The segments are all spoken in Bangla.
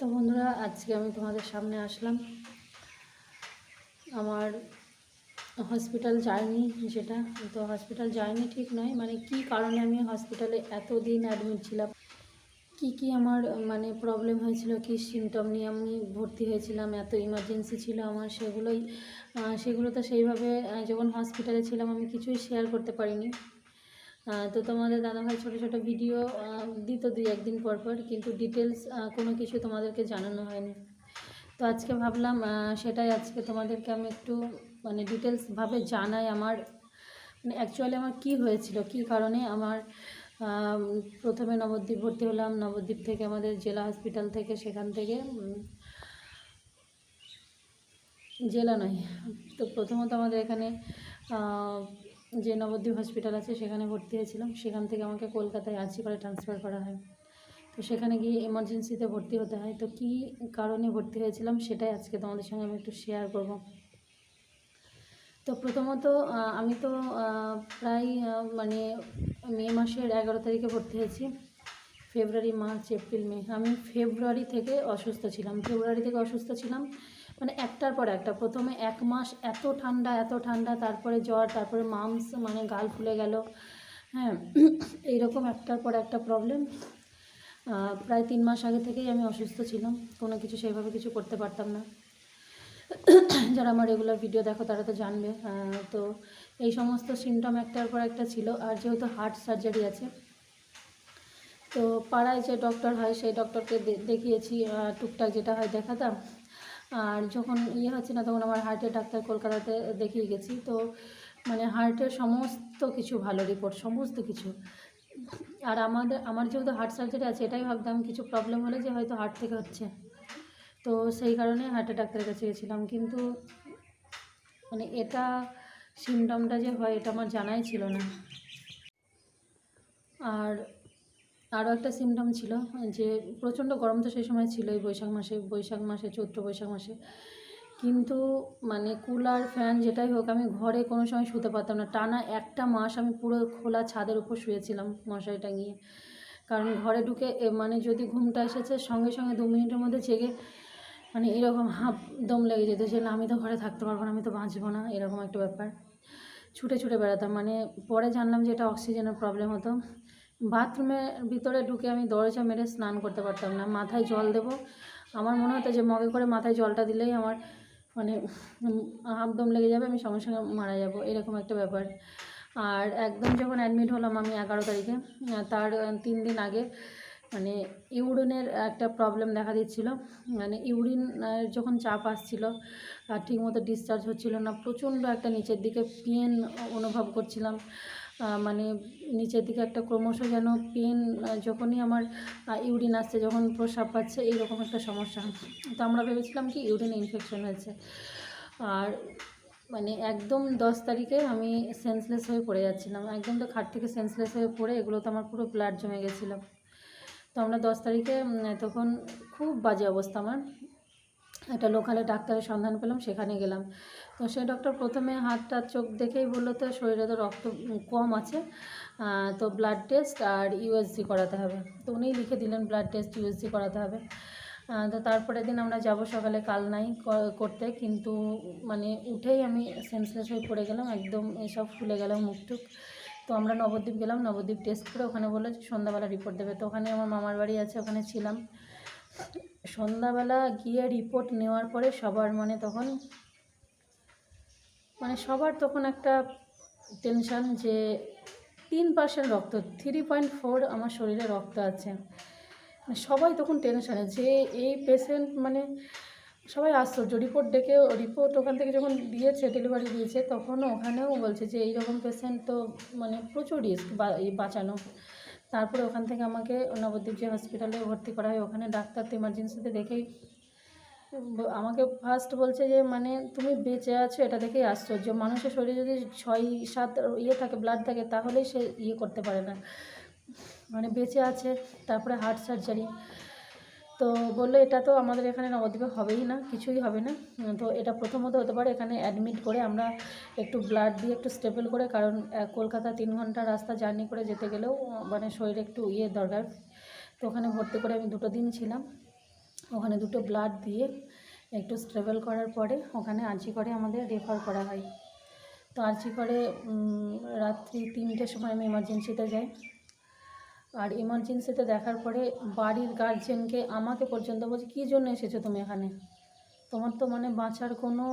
তো বন্ধুরা, আজকে আমি তোমাদের সামনে আসলাম আমার হসপিটাল যায়নি যেটা। তো হসপিটাল যায়নি ঠিক নয় মানে কি কারণে আমি হসপিটালে এতদিন অ্যাডমিট ছিলাম? কি কি আমার মানে প্রবলেম হয়েছিল, কি সিমটম নিয়ে আমি ভর্তি হয়েছিলাম, এত ইমার্জেন্সি ছিল আমার, সেগুলোই সেগুলো তো সেইভাবে যখন হসপিটালে ছিলাম আমি কিছুই শেয়ার করতে পারিনি। তো তোমাদের দাদাভাই ছোটো ছোটো ভিডিও দিত দুই একদিন পর পর, কিন্তু ডিটেলস কোনো কিছু তোমাদেরকে জানানো হয়নি। তো আজকে ভাবলাম সেটাই আজকে তোমাদেরকে আমি একটু মানে ডিটেলসভাবে জানাই আমার মানে অ্যাকচুয়ালি আমার কি হয়েছিল, কি কারণে আমার প্রথমে নবদ্বীপ ভর্তি হলাম, নবদ্বীপ থেকে আমাদের জেলা হসপিটাল থেকে সেখান থেকে জেলা নয়, তো প্রথমত আমাদের এখানে যে নবদ্বীপ হসপিটাল আছে, সেখানে ভর্তি হয়েছিলাম। সেখান থেকে আমাকে কলকাতায় আর্জি করে ট্রান্সফার করা হয়। তো সেখানে গিয়ে এমার্জেন্সিতে ভর্তি হতে হয়। তো কী কারণে ভর্তি হয়েছিলাম, সেটাই আজকে তোমাদের সঙ্গে আমি একটু শেয়ার করব। তো প্রথমত আমি তো প্রায় মানে মে মাসের এগারো তারিখে ভর্তি হয়েছি। February, March, April, May. আমি ফেব্রুয়ারি থেকে অসুস্থ ছিলাম। ফেব্রুয়ারি থেকে অসুস্থ ছিলাম। মানে একটার পর একটা। প্রথমে এক মাস এত ঠান্ডা এত ঠান্ডা, তারপরে জ্বর, তারপরে মামস মানে গাল ফুলে গেল। হ্যাঁ এইরকম একটার পর একটা প্রবলেম প্রায় তিন মাস আগে থেকেই আমি অসুস্থ ছিলাম। কোনো কিছু সেইভাবে কিছু করতে পারতাম না। যারা আমার রেগুলার ভিডিও দেখো, তারা তো জানবে। তো এই সমস্ত সিমটম একটার পর একটা ছিল। আর যেহেতু হার্ট সার্জারি আছে, তো পাড়ায় যে ডক্টর হয়, সেই ডক্টরকে দেখিয়েছি। টুকটাক যেটা হয় দেখাতাম। আর যখন ইয়ে হচ্ছে না, তখন আমার হার্টের ডাক্তার কলকাতাতে দেখিয়ে গেছি। তো মানে হার্টের সমস্ত কিছু ভালো রিপোর্ট সমস্ত কিছু। আর আমাদের, আমার যেহেতু হার্ট সার্জারি আছে, এটাই ভাবতাম কিছু প্রবলেম হলে যে হয়তো হার্ট থেকে হচ্ছে। তো সেই কারণে হার্টের ডাক্তারের কাছে গেছিলাম। কিন্তু মানে এটা সিমটমটা যে হয়, এটা আমার জানাই ছিল না। আর আরও একটা সিমটম ছিল, যে প্রচণ্ড গরম তো সেই সময় ছিল এই বৈশাখ মাসে বৈশাখ মাসে, চৈত্র বৈশাখ মাসে। কিন্তু মানে কুলার, ফ্যান যেটাই হোক, আমি ঘরে কোনো সময় শুতে পারতাম না। টানা একটা মাস আমি পুরো খোলা ছাদের উপর শুয়েছিলাম মশারি টাঙিয়ে কারণ ঘরে ঢুকে মানে যদি ঘুমটা এসেছে, সঙ্গে সঙ্গে দু মিনিটের মধ্যে জেগে মানে এরকম হাঁপ দম লেগে যেত যে, না, আমি তো ঘরে থাকতে পারব না, আমি তো বাঁচবো না। এরকম একটা ব্যাপার। ছুটে ছুটে বেড়াতাম। মানে পরে জানলাম যে এটা অক্সিজেনের প্রবলেম হতো। বাথরুমের ভিতরে ঢুকে আমি দরজা মেরে স্নান করতে পারতাম না, মাথায় জল দেব। আমার মনে হতো যে মগে করে মাথায় জলটা দিলেই আমার মানে হাফ দম লেগে যাবে, আমি সঙ্গে সঙ্গে মারা যাব, এরকম একটা ব্যাপার। আর একদম যখন অ্যাডমিট হলাম আমি এগারো তারিখে তার তিন দিন আগে মানে ইউরিনের একটা প্রবলেম দেখা দিচ্ছিল। মানে ইউরিন যখন চাপ আসছিল, আর ঠিকমতো ডিসচার্জ হচ্ছিল না, প্রচণ্ড একটা নিচের দিকে পেন অনুভব করছিলাম। মানে নিচের দিকে একটা ক্রমশ যেন পেন যখনই আমার ইউরিন আসছে, যখন প্রস্রাব পাচ্ছে, এইরকম একটা সমস্যা। তো আমরা ভেবেছিলাম কি ইউরিন ইনফেকশন হয়েছে। আর মানে একদম দশ তারিখে আমি সেন্সলেস হয়ে পড়ে যাচ্ছিলাম। একদম তো খাট থেকে সেন্সলেস হয়ে পড়ে এগুলো তো আমার পুরো ব্লাড জমে গেছিল। তো আমরা দশ তারিখে তখন খুব বাজে অবস্থা আমার। একটা লোকালে ডাক্তারের সন্ধান পেলাম, সেখানে গেলাম। তো সেই ডক্টর প্রথমে হাতটা চোখ দেখেই বলল তো শরীরে তো রক্ত কম আছে তো ব্লাড টেস্ট আর ইউএসজি করাতে হবে। তো উনিই লিখে দিলেন ব্লাড টেস্ট ইউএসজি করাতে হবে। তো তারপরের দিন আমরা যাব সকালে কাল নাই করতে, কিন্তু মানে উঠেই আমি সেন্সলেস হয়ে পড়ে গেলাম, একদম এসব ফুলে গেল মুখটুক তো আমরা নবদ্বীপ গেলাম, নবদ্বীপ টেস্ট করে ওখানে বলল সন্ধ্যাবেলা রিপোর্ট দেবে। তো ওখানে আমার মামার বাড়ি আছে, ওখানে ছিলাম। সন্ধ্যাবেলা গিয়ে রিপোর্ট নেওয়ার পরে সবার মানে তখন মানে সবার তখন একটা টেনশান যে তিন পার্সেন্ট রক্ত থ্রি পয়েন্ট ফোর আমার শরীরে রক্ত আছে। মানে সবাই তখন টেনশানে যে এই পেশেন্ট মানে সবাই আশ্চর্য। রিপোর্ট ডেকে রিপোর্ট ওখান থেকে যখন দিয়েছে ডেলিভারি দিয়েছে, তখনও ওখানেও বলছে যে এইরকম পেশেন্ট তো মানে প্রচুর রিস্ক বাঁচানো। তারপরে ওখান থেকে আমাকে নবদ্বীপ যে হসপিটালে ভর্তি করা হয়, ওখানে ডাক্তার তো ইমার্জেন্সিতে দেখেই আমাকে ফার্স্ট বলছে যে মানে তুমি বেঁচে আছো, এটা দেখেই আশ্চর্য। মানুষের শরীরে যদি ছয়, সাত ইয়ে থাকে ব্লাড থাকে, তাহলেই সে ইয়ে করতে পারে না। মানে বেঁচে আছে, তারপরে হার্ট সার্জারি তো বলল, এটা তো আমাদের এখানে নবদ্বীপে হবেই না, কিছুই হবে না। তো এটা প্রথমত হতে পারে এখানে অ্যাডমিট করে আমরা একটু ব্লাড দিয়ে একটু স্টেবল করে, কারণ কলকাতা তিন ঘণ্টা রাস্তা জার্নি করে যেতে গেলেও মানে শরীরে একটু ইয়ে দরকার। তো ওখানে ভর্তি করে আমি দুটো দিন ছিলাম। ওখানে দুটো ব্লাড দিয়ে একটু স্ট্রেবল করার পরে ওখানে আর্জি করে আমাদের রেফার করা হয়। তো আর্জি করে রাত্রি তিনটের সময় আমি এমার্জেন্সিতে যাই। আর এমার্জেন্সিতে দেখার পরে বাড়ির গার্জেনকে আমাকে পর্যন্ত বলছে, কী জন্য এসেছ তুমি এখানে? তোমার তো মানে বাঁচার কোনো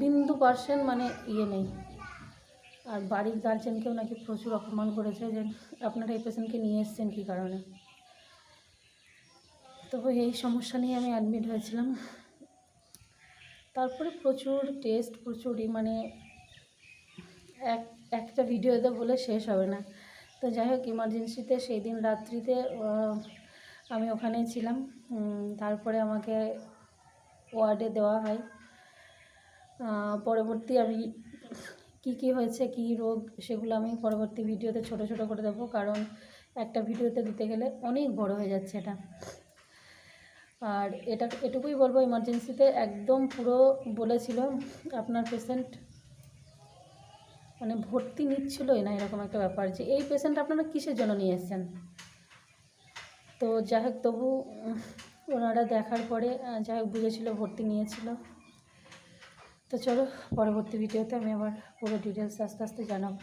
বিন্দু পার্সেন্ট মানে ইয়ে নেই। আর বাড়ির গার্জেনকেও নাকি প্রচুর অপমান করেছে যে, আপনারা এই পেশেন্টকে নিয়ে এসেছেন কী কারণে? তবে এই সমস্যা নিয়ে আমি অ্যাডমিট হয়েছিলাম। তারপরে প্রচুর টেস্ট প্রচুরই মানে এক, একটা ভিডিওতে বলে শেষ হবে না। তো যাই হোক ইমার্জেন্সিতে সেই দিন রাত্রিতে আমি ওখানেই ছিলাম। তারপরে আমাকে ওয়ার্ডে দেওয়া হয়। পরবর্তী আমি কি কি হয়েছে, কি রোগ, সেগুলো আমি পরবর্তী ভিডিওতে ছোট ছোট করে দেবো। কারণ একটা ভিডিওতে দিতে গেলে অনেক বড় হয়ে যাচ্ছে এটা। আর এটা, এটুকুই বলব ইমার্জেন্সিতে একদম পুরো বলেছিল আপনার পেশেন্ট মানে ভর্তি নিচ্ছিলই না এরকম একটা ব্যাপার যে এই পেশেন্ট আপনারা কিসের জন্য নিয়ে এসছেন? তো যাই হোক, তবু ওনারা দেখার পরে যাই হোক, বুঝেছিল, ভর্তি নিয়েছিল। তো চলো, পরবর্তী ভিডিওতে আমি আবার পুরো ডিটেলস আস্তে আস্তে জানাব।